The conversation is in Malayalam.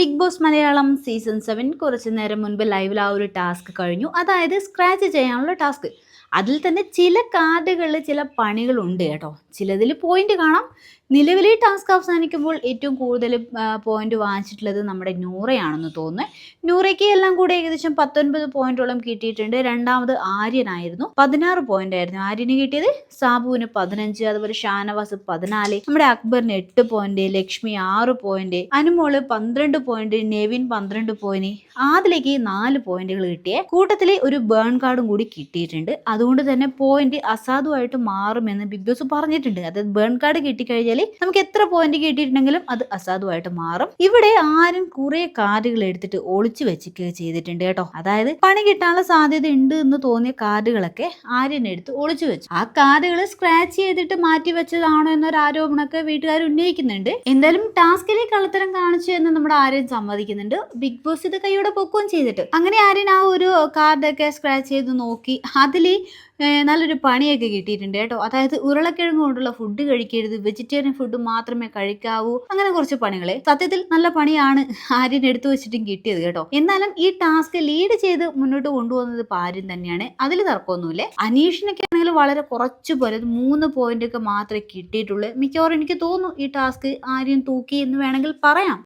Big boss Malayalam season seven കുറച്ച് നേരം മുൻപ് ലൈവിൽ ആ ഒരു ടാസ്ക് കഴിഞ്ഞു. അതായത് സ്ക്രാച്ച് ചെയ്യാനുള്ള ടാസ്ക് അതിൽ തന്നെ ചില കാർഡുകളിൽ ചില പണികളുണ്ട് കേട്ടോ. ചിലതിൽ പോയിന്റ് കാണാം. നിലവിലെ ടാസ്ക് അവസാനിക്കുമ്പോൾ ഏറ്റവും കൂടുതൽ പോയിന്റ് വാങ്ങിച്ചിട്ടുള്ളത് നമ്മുടെ നൂറയാണെന്ന് തോന്നുന്നു. നൂറയ്ക്ക് എല്ലാം കൂടി ഏകദേശം പത്തൊൻപത് പോയിന്റോളം കിട്ടിയിട്ടുണ്ട്. രണ്ടാമത് ആര്യനായിരുന്നു. പതിനാറ് പോയിന്റ് ആയിരുന്നു. ആര്യന് കിട്ടിയത് സാബുവിന് പതിനഞ്ച് അതുപോലെ ഷാനവാസ് പതിനാല് നമ്മുടെ അക്ബറിന് എട്ട് പോയിന്റ് ലക്ഷ്മി ആറ് പോയിന്റ് അനുമോൾ പന്ത്രണ്ട് പോയിന്റ് നെവിൻ പന്ത്രണ്ട് പോയിന്റ് ആദിലേക്ക് നാല് പോയിന്റുകൾ കിട്ടിയ. കൂട്ടത്തിലെ ഒരു ബേൺ കാർഡും കൂടി കിട്ടിയിട്ടുണ്ട്. അതുകൊണ്ട് തന്നെ പോയിന്റ് അസാധുവായിട്ട് മാറുമെന്ന് ബിഗ് ബോസ് പറഞ്ഞിട്ടുണ്ട്. അതായത് ബേൺ കാർഡ് കിട്ടിക്കഴിഞ്ഞാൽ നമുക്ക് എത്ര പോയിന്റ് കിട്ടിയിട്ടുണ്ടെങ്കിലും അത് അസാധുവായിട്ട് മാറും. ഇവിടെ ആരും കുറെ കാർഡുകൾ എടുത്തിട്ട് ഒളിച്ചു വെച്ചിട്ട് ചെയ്തിട്ടുണ്ട് കേട്ടോ. അതായത് പണി കിട്ടാനുള്ള സാധ്യത ഉണ്ട് എന്ന് തോന്നിയ കാർഡുകളൊക്കെ ആര്യൻ എടുത്ത് ഒളിച്ചു വെച്ചു. ആ കാർഡുകൾ സ്ക്രാച്ച് ചെയ്തിട്ട് മാറ്റി വെച്ചതാണോ എന്നൊരു ആരോപണമൊക്കെ വീട്ടുകാർ ഉന്നയിക്കുന്നുണ്ട്. എന്തായാലും ടാസ്കിലെ കള്ളത്തരം കാണിച്ചു എന്ന് നമ്മുടെ ആര്യൻ സമ്മതിക്കുന്നുണ്ട്. ബിഗ് ബോസ് ഇത് കൈയോടെ പൊക്കുകയും ചെയ്തിട്ട്. അങ്ങനെ ആര്യൻ ആ ഒരു കാർഡൊക്കെ സ്ക്രാച്ച് ചെയ്ത് നോക്കി. അതിൽ നല്ലൊരു പണിയൊക്കെ കിട്ടിയിട്ടുണ്ട് കേട്ടോ. അതായത് ഉരുളക്കിഴങ്ങ് കൊണ്ടുള്ള ഫുഡ് കഴിക്കരുത്. വെജിറ്റേറിയൻ ഫുഡ് മാത്രമേ കഴിക്കാവൂ. അങ്ങനെ കുറച്ച് പണികളെ. സത്യത്തിൽ നല്ല പണിയാണ് ആര്യൻ എടുത്തു വെച്ചിട്ടും കിട്ടിയത് കേട്ടോ. എന്നാലും ഈ ടാസ്ക് ലീഡ് ചെയ്ത് മുന്നോട്ട് കൊണ്ടുപോകുന്നത് ആര്യൻ തന്നെയാണ്. അതിൽ തർക്കമൊന്നുമില്ലേ. അനീഷിനൊക്കെ ആണെങ്കിൽ വളരെ കുറച്ച് പോലെ മൂന്ന് പോയിന്റ് ഒക്കെ മാത്രമേ കിട്ടിയിട്ടുള്ളൂ. മിക്കവാറും എനിക്ക് തോന്നുന്നു ഈ ടാസ്ക് ആര്യൻ തൂക്കി എന്ന് വേണമെങ്കിൽ പറയാം.